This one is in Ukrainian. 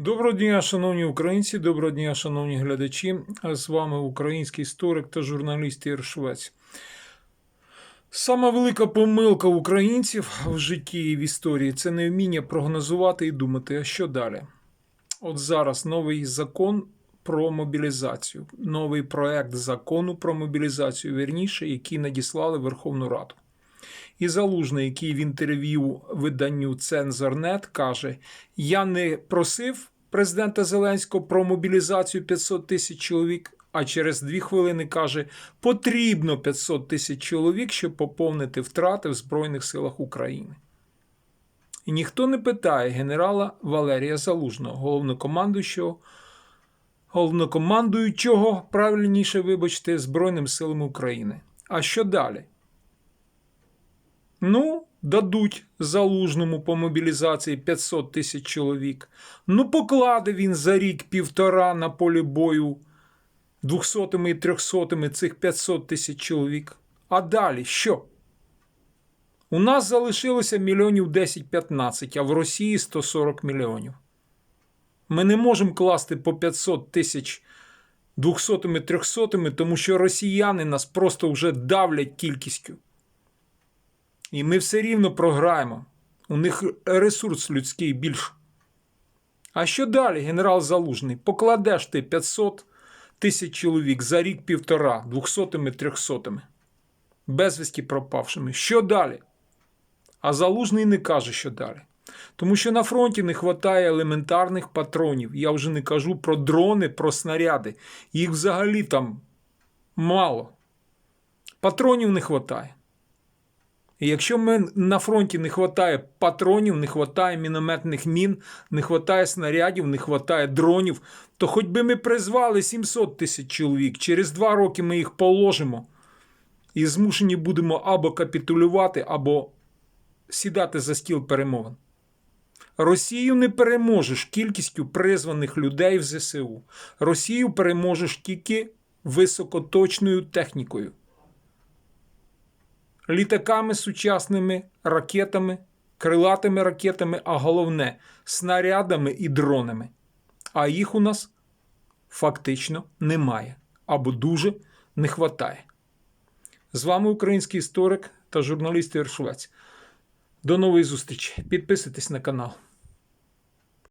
Доброго дня, шановні українці, доброго дня, шановні глядачі. З вами український історик та журналіст Ігор Швець. Сама велика помилка українців в житті і в історії це невміння прогнозувати і думати, а що далі. От зараз новий закон про мобілізацію, новий проект закону про мобілізацію, вірніше, який надіслали Верховну Раду. І Залужний, який в інтерв'ю виданню Цензорнет каже: Я не просив президента Зеленського про мобілізацію 500 тисяч чоловік. А через дві хвилини каже: потрібно 500 тисяч чоловік, щоб поповнити втрати в Збройних силах України. І ніхто не питає генерала Валерія Залужного, головнокомандуючого, головнокомандуючого, правильніше, вибачте, Збройним силам України. А що далі? Ну, дадуть залужному по мобілізації 500 тисяч чоловік. Ну, покладе він за рік півтора на полі бою 200 і 300 цих 500 тисяч чоловік. А далі що? У нас залишилося мільйонів 10-15, а в Росії 140 мільйонів. Ми не можемо класти по 500 тисяч 200 і 300, тому що росіяни нас просто вже давлять кількістю. І ми все рівно програємо. У них ресурс людський більше. А що далі, генерал Залужний? Покладеш ти 500 тисяч чоловік за рік півтора, двохсотими, трьохсотими, безвісті пропавшими. Що далі? А Залужний не каже, що далі. Тому що на фронті не вистачає елементарних патронів. Я вже не кажу про дрони, про снаряди. Їх взагалі там мало. Патронів не вистачає. Якщо ми на фронті не вистачає патронів, не вистачає мінометних мін, не вистачає снарядів, не вистачає дронів, то хоч би ми призвали 700 тисяч чоловік, через два роки ми їх положимо і змушені будемо або капітулювати, або сідати за стіл перемовин. Росію не переможеш кількістю призваних людей в ЗСУ. Росію переможеш тільки високоточною технікою літаками сучасними, ракетами, крилатими ракетами, а головне снарядами і дронами. А їх у нас фактично немає або дуже не вистачає. З вами український історик та журналіст Ігор До нової зустрічі. Підписуйтесь на канал.